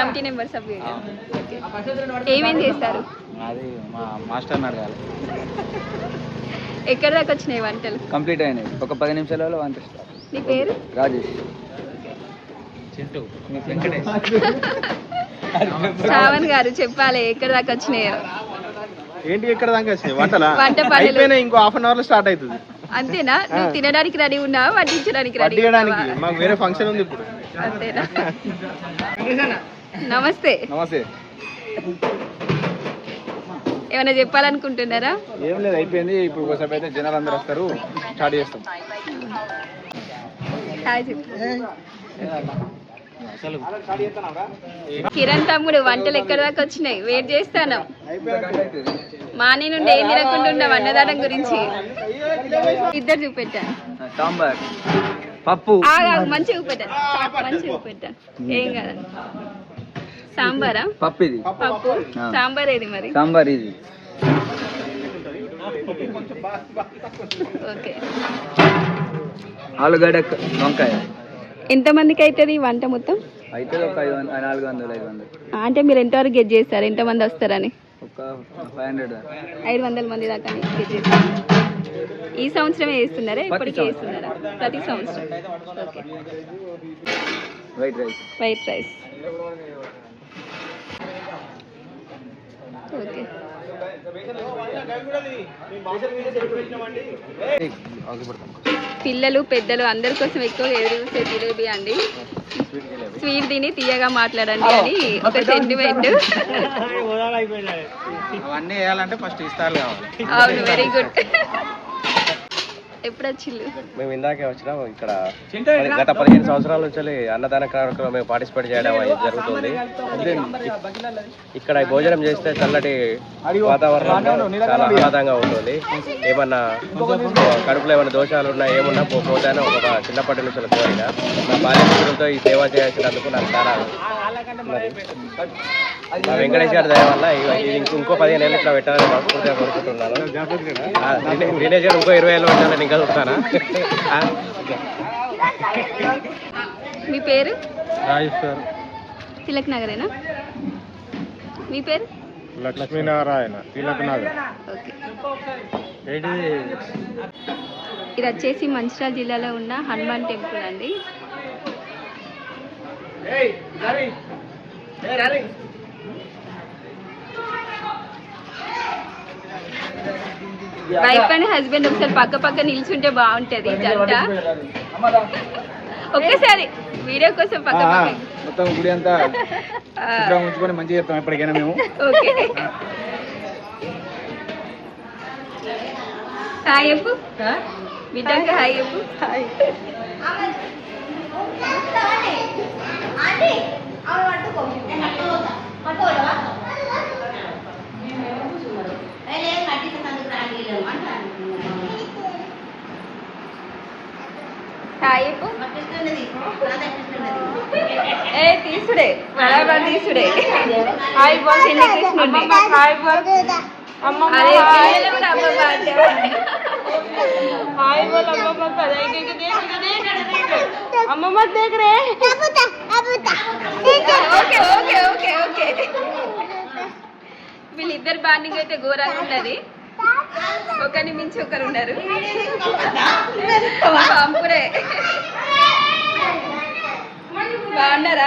Committee number ఏమేం చేస్తారు? అది మా మాస్టర్ని అడగాలి. ఎక్కడి దాకా వచ్చినాయి వంటలు? కంప్లీట్ అయినాయి. ఒక పది నిమిషాలలో వంట స్టార్ట్. నీ పేరు? రాజేష్. చింటూ. శ్రావణ్ గారు చెప్పాలి ఎక్కడి దాకా వచ్చినాయో. ఏంటి ఎక్కడ దాకా వచ్చినాయి? వంటలా? వంట పనులు. అయిపోయినాయి ఇంకో హాఫ్ అన్ అవర్లో స్టార్ట్ అవుతుంది. అంతేనా? నువ్వు తినడానికి రెడీ ఉన్నావా? వడ్డించడానికి రెడీ మాకు వేరే ఫంక్షన్ ఉంది ఇప్పుడు. అంతేనా? నమస్తే. నమస్తే. ఏమైనా చెప్పాలనుకుంటున్నారా? ఏం లేదు అయిపోయింది. ఇప్పుడు ఒకసారి అయితే జనాలు అందరూ వస్తారు. స్టార్ట్ చేస్తాం. కిరణ్ తమ్ముడు వంటలు ఎక్కడి దాకా వచ్చినాయి? వెయిట్ చేస్తాను. మాని నుండి ఏం తినకుండా ఉన్నాం అన్నదానం గురించి. ఇద్దరు చూపెట్టాను సాంబార్ పప్పు. మంచిగా చూపెట్టాను మంచిగా చూపెట్టాను ఏం కాదండి సాంబారా? పప్పు ఇది. పప్పు. సాంబార్ ఏది మరి? సాంబార్ ఇది. ఓకే. ఆలుగడ్డ వంకాయ. ఎంతమందికి అవుతుంది ఈ వంట మొత్తం? అయితే ఒక ఐదు నాలుగు వందలు ఐదు వందలు. అంటే మీరు ఎంతవరకు గెట్ చేస్తారు? ఎంతమంది వస్తారని? ఒక ఫైవ్ హండ్రెడ్ ఐదు వందల మంది దాకా గెట్ చేస్తారు. ఈ సంవత్సరమే చేస్తున్నారా? ఇప్పటికే. చేస్తున్నారా? ప్రతి సంవత్సరం. Okay. White rice. White rice okay పిల్లలు పెద్దలు అందరి కోసం ఎక్కువ ఎదురు చూసే జిలేబీ అండి. స్వీట్ తిని తీయగా మాట్లాడండి అని ఒక సెంటిమెంట్ అవన్నీ వేయాలంటే ఫస్ట్ ఇస్తారు కావాలి. అవును వెరీ గుడ్ ఎప్పుడు వచ్చిల్లు మేము ఇందాకే వచ్చినాం ఇక్కడ గత పదిహేను సంవత్సరాల నుంచి అన్నదాన కార్యక్రమం మేము పార్టిసిపేట్ చేయడం అనేది జరుగుతుంది. ఇక్కడ భోజనం చేస్తే చల్లటి వాతావరణం చాలా ఆహ్లాదంగా ఉంటుంది. ఏమన్నా కడుపులో ఏమైనా దోషాలు ఉన్నా ఏమున్నా పోతానే ఒక చిన్నప్పటి నుంచి కోరిక నా బాల్య మిత్రులతో ఈ సేవ చేసినందుకు నాకు చాలా వెంకటేష్ గారి దయ వల్ల ఇంకో- పదిహేను ఏళ్ళు ఇట్లా పెట్టాలని మనస్ఫూర్తిగా కోరుకుంటున్నాను. దినేష్ గారు ఇంకో ఇరవై ఏళ్ళు పెట్టాలని మీ పేరు? రాజేశ్వర్ తిలక్ నగరేనా? మీ పేరు? లక్ష్మీనారాయణ తిలక్ నగర్. ఇది వచ్చేసి మంచిర్యాల జిల్లాలో ఉన్న హనుమాన్ టెంపుల్ అండి. వైఫ్ అండ్ హస్బెండ్ ఒకసారి పక్క పక్క నిల్చుంటే బాగుంటది జంట ఒకేసారి వీడియో కోసం పక్క మొత్తం గుడి అంతా ఉంచుకొని మంచిగా చెప్తాం ఎప్పటికైనా మేము ఓకే హాయ్ చెప్పు బిడ్డకి హాయ్ చెప్పు హాయ్ చెప్పు ఏ తీసుడే. బరాబర్ తీసుడే. హాయ్ బాల్ చిన్న కృష్ణుడి హాయ్ బాల్ అమ్మమ్మ హాయ్ బాల్ అమ్మమ్మ కదా అమ్మమ్మ దగ్గరే. Okay okay okay okay. వీళ్ళిద్దరు బాండింగ్ అయితే ఘోరంగా ఉన్నది. ఒకరిని మించి ఒకరు ఉన్నారు పంపురే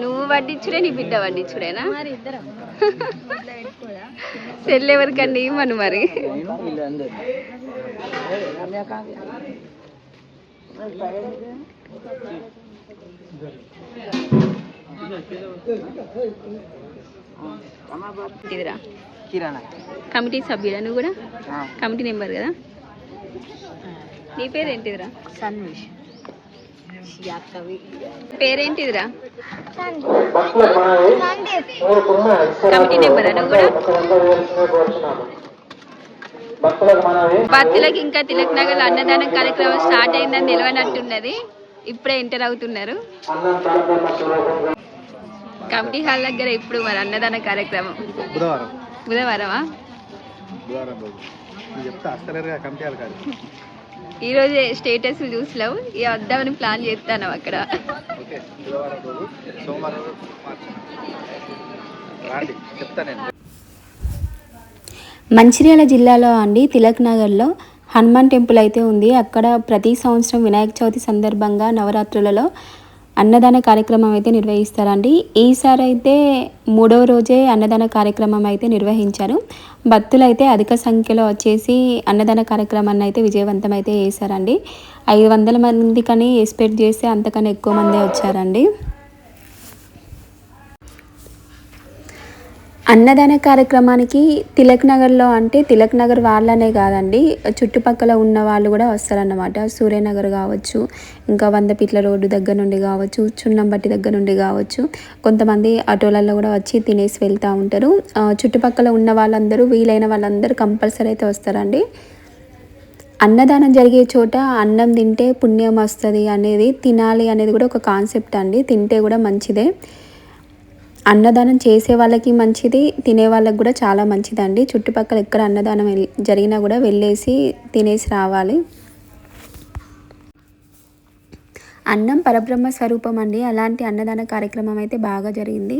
నువ్వు వడ్డించుడే నీ బిడ్డ వడ్డించుడేనా? సెల్ ఎవరికండి ఇవ్వను మరి. ఇదిరా. కమిటీ సభ్యుడా నువ్వు కూడా? కమిటీ నెంబర్ కదా? నీ పేరేంటిదిరా సన్విష్. పేరేంటిదిరా? కమిటీ నెంబరా నువ్వు కూడా? భక్తులకు ఇంకా తిలక్ నగర్ అన్నదానం కార్యక్రమం స్టార్ట్ అయిందని తెలియనట్టున్నది. ఇప్పుడే ఎంటర్ అవుతున్నారు. కమిటీ హాల్ దగ్గర ఇప్పుడు మరి అన్నదాన కార్యక్రమం. బుధవారం. బుధవారమా? చెప్తా అస్తలేరుగా కమిటీ వాళ్ళు కాదు. ఈ రోజు స్టేటస్ చూసినావు ఇక వద్దామని ప్లాన్ చేస్తాను అక్కడ. మంచిర్యాల జిల్లాలో అండి తిలక్ నగర్లో హనుమాన్ టెంపుల్ అయితే ఉంది. అక్కడ ప్రతి సంవత్సరం వినాయక చవితి సందర్భంగా నవరాత్రులలో అన్నదాన కార్యక్రమం అయితే నిర్వహిస్తారండి. ఈసారి అయితే మూడవ రోజే అన్నదాన కార్యక్రమం అయితే నిర్వహించారు. భక్తులు అయితే అధిక సంఖ్యలో వచ్చేసి అన్నదాన కార్యక్రమాన్ని అయితే విజయవంతం అయితే చేశారండి. ఐదు వందల మంది కానీ ఎక్స్పెక్ట్ చేస్తే అంతకన్నా ఎక్కువ మందే వచ్చారండి. అన్నదాన కార్యక్రమానికి తిలక్ నగర్లో అంటే తిలక్ నగర్ వాళ్ళనే కాదండి చుట్టుపక్కల ఉన్న వాళ్ళు కూడా వస్తారన్నమాట. సూర్యనగర్ కావచ్చు ఇంకా వందపిట్ల రోడ్డు దగ్గర నుండి కావచ్చు చున్నంబట్టి దగ్గర నుండి కావచ్చు. కొంతమంది ఆటోలలో కూడా వచ్చి తినేసి వెళ్తూ ఉంటారు. చుట్టుపక్కల ఉన్న వాళ్ళందరూ వీలైన వాళ్ళందరూ కంపల్సరీ అయితే వస్తారండి. అన్నదానం జరిగే చోట అన్నం తింటే పుణ్యం వస్తుంది అనేది తినాలి అనేది కూడా ఒక కాన్సెప్ట్ అండి. తింటే కూడా మంచిదే. అన్నదానం చేసే వాళ్ళకి మంచిది తినే వాళ్ళకి కూడా చాలా మంచిదండి. చుట్టుపక్కల ఎక్కడ అన్నదానం జరిగినా కూడా వెళ్ళేసి తినేసి రావాలి. అన్నం పరబ్రహ్మ స్వరూపం అండి. అలాంటి అన్నదాన కార్యక్రమం అయితే బాగా జరిగింది.